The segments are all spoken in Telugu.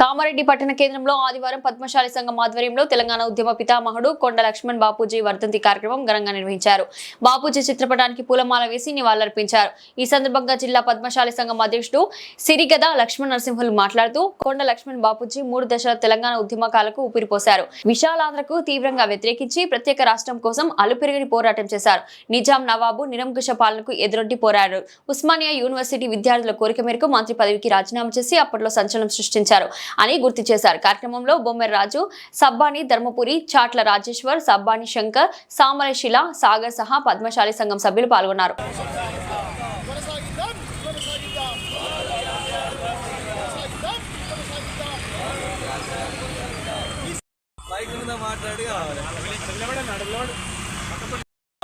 కామారెడ్డి పట్టణ కేంద్రంలో ఆదివారం పద్మశాలి సంఘం ఆధ్వర్యంలో తెలంగాణ ఉద్యమ పితామహుడు కొండ లక్ష్మణ్ బాపూజీ వర్ధంతి కార్యక్రమం ఘనంగా నిర్వహించారు. బాపూజీ చిత్రపటానికి పూలమాల వేసి నివాళులర్పించారు. ఈ సందర్భంగా జిల్లా పద్మశాలి సంఘం అధ్యక్షుడు సిరిగద లక్ష్మణ్ నరసింహులు మాట్లాడుతూ కొండ లక్ష్మణ్ బాపూజీ మూడు దశల తెలంగాణ ఉద్యమకాలకు ఊపిరిపోశారు. విశాలాంధ్రకు తీవ్రంగా వ్యతిరేకించి ప్రత్యేక రాష్ట్రం కోసం అలుపెరిగిని పోరాటం చేశారు. నిజాం నవాబు నిరంకుశ పాలనకు ఎదురొడ్డి పోరాడారు. ఉస్మానియా యూనివర్సిటీ విద్యార్థుల కోరిక మేరకు మంత్రి పదవికి రాజీనామా చేసి అప్పట్లో సంచలనం సృష్టించారు. అని గుర్తు చేశారు. కార్యక్రమంలో బొమ్మెర రాజు సబ్బాని ధర్మపురి చాట్ల రాజేశ్వర్ సబ్బాని శంకర్ సామరశిల సాగర్ సహా పద్మశాలి సంఘం సభ్యులు పాల్గొన్నారు.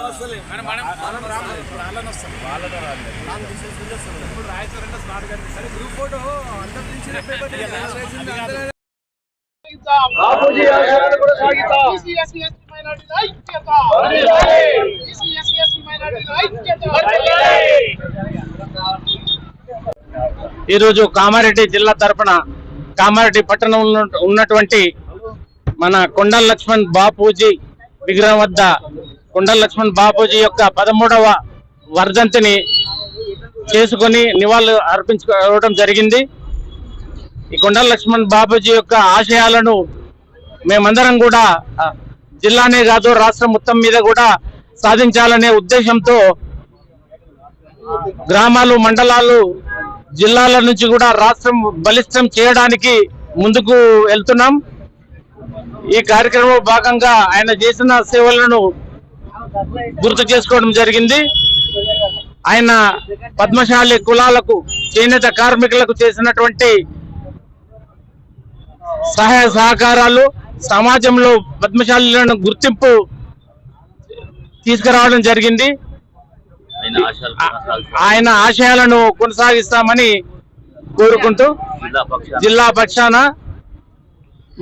మైక్ మీద మాట్లాడి కావాలి గ్రూప్ ఫోటో అందరి నుంచి బాపూజీ ఆశయాలను కొనసాగిద్దాం. ఈరోజు కామారెడ్డి జిల్లా తరపున కామారెడ్డి పట్టణంలో ఉన్నటువంటి మన కొండల లక్ష్మణ్ బాపూజీ విగ్రహం వద్ద కుండల లక్ష్మణ్ బాపూజీ యొక్క పదమూడవ వర్ధంతిని చేసుకొని నివాళులు అర్పించుకోవడం జరిగింది. ఈ కొండల లక్ష్మణ్ బాపూజీ యొక్క ఆశయాలను మేమందరం కూడా జిల్లానే కాదు రాష్ట్రం మొత్తం మీద కూడా సాధించాలనే ఉద్దేశంతో గ్రామాలు మండలాలు జిల్లాల నుంచి కూడా రాష్ట్రం బలిష్టం చేయడానికి ముందుకు వెళ్తున్నాం. ఈ కార్యక్రమంలో భాగంగా ఆయన చేసిన సేవలను గుర్తు చేసుకోవడం జరిగింది. ఆయన పద్మశాలి కులాలకు చేనేత కార్మికులకు చేసినటువంటి సహాయ సహకారాలు సమాజంలో పద్మశాలులను గుర్తింపు తీసుకురావడం జరిగింది. ఆయన ఆశయాలను కొనసాగిస్తామని కోరుకుంటూ జిల్లా పక్షాన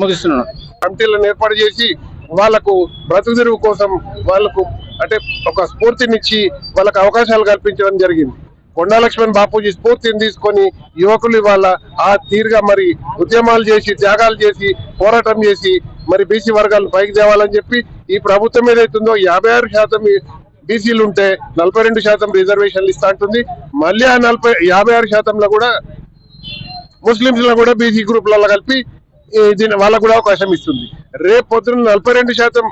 ముగిస్తున్నాను. కమిటీలను ఏర్పాటు చేసి వాళ్ళకు బ్రతుకుదెరువు కోసం వాళ్ళకు అంటే ఒక స్ఫూర్తినిచ్చి వాళ్ళకి అవకాశాలు కల్పించడం జరిగింది. కొండా లక్ష్మణ్ బాపూజీ స్ఫూర్తిని తీసుకొని యువకులు ఇవాళ ఆ తీరుగా మరి ఉద్యమాలు చేసి త్యాగాలు చేసి పోరాటం చేసి మరి బీసీ వర్గాలు పైకి తేవాలని చెప్పి ఈ ప్రభుత్వం ఏదైతుందో యాభై ఆరు శాతం బీసీలు ఉంటే నలభై రెండు శాతం రిజర్వేషన్లు ఇస్తా అంటుంది. మళ్ళీ ఆ నలభై యాభై ఆరు శాతంలో కూడా ముస్లింస్లో కూడా బీసీ గ్రూపులలో కలిపి దీని వాళ్ళకు కూడా అవకాశం ఇస్తుంది. రేపు పొద్దున నలభై రెండు శాతం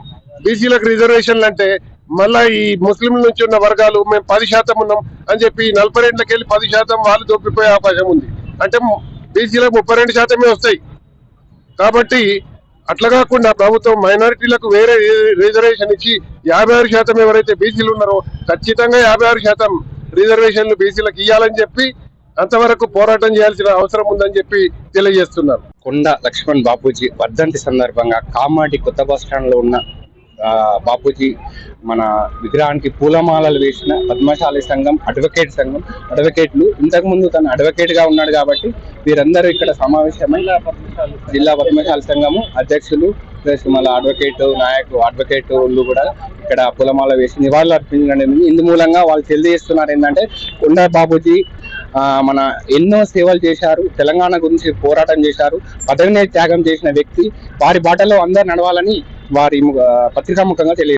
బీసీలకు రిజర్వేషన్లు అంటే మళ్ళా ఈ ముస్లింల నుంచి ఉన్న వర్గాలు మేము పది శాతం ఉన్నాం అని చెప్పి నలభై రెండుకి వెళ్ళి పది శాతం వాళ్ళు దొప్పిపోయే అవకాశం ఉంది. అంటే బీసీలకు ముప్పై రెండు శాతమే వస్తాయి. కాబట్టి అట్లా కాకుండా ప్రభుత్వం మైనారిటీలకు వేరే రిజర్వేషన్ ఇచ్చి యాభై ఆరు శాతం ఎవరైతే బీసీలు ఉన్నారో ఖచ్చితంగా యాభై ఆరు శాతం రిజర్వేషన్లు బీసీలకు ఇవ్వాలని చెప్పి అంతవరకు పోరాటం చేయాల్సిన అవసరం ఉందని చెప్పి తెలియజేస్తున్నారు. కొండ లక్ష్మణ్ బాపూజీ వర్ధంతి సందర్భంగా కామాటి కొత్త బస్ స్టాండ్లో ఉన్న బాపూజీ మన విగ్రహానికి పూలమాలలు వేసిన పద్మశాలి సంఘం అడ్వకేట్ సంఘం అడ్వకేట్లు. ఇంతకు ముందు తను అడ్వకేట్గా ఉన్నాడు కాబట్టి వీరందరూ ఇక్కడ సమావేశమై జిల్లా పద్మశాలి సంఘము అధ్యక్షులు ప్లస్ మళ్ళీ అడ్వకేట్ నాయకులు అడ్వకేట్ వాళ్ళు కూడా ఇక్కడ పూలమాల వేసి నివాళులు అర్పించడం ఇందు మూలంగా వాళ్ళు తెలియజేస్తున్నారు ఏంటంటే కొండ బాపూజీ ఆ, మన ఎన్నో సేవలు చేశారు తెలంగాణ గురించి పోరాటం చేశారు పదవిని త్యాగం చేసిన వ్యక్తి వారి బాటలో అందరు నడవాలని వారి ము- పత్రికాముఖంగా తెలియ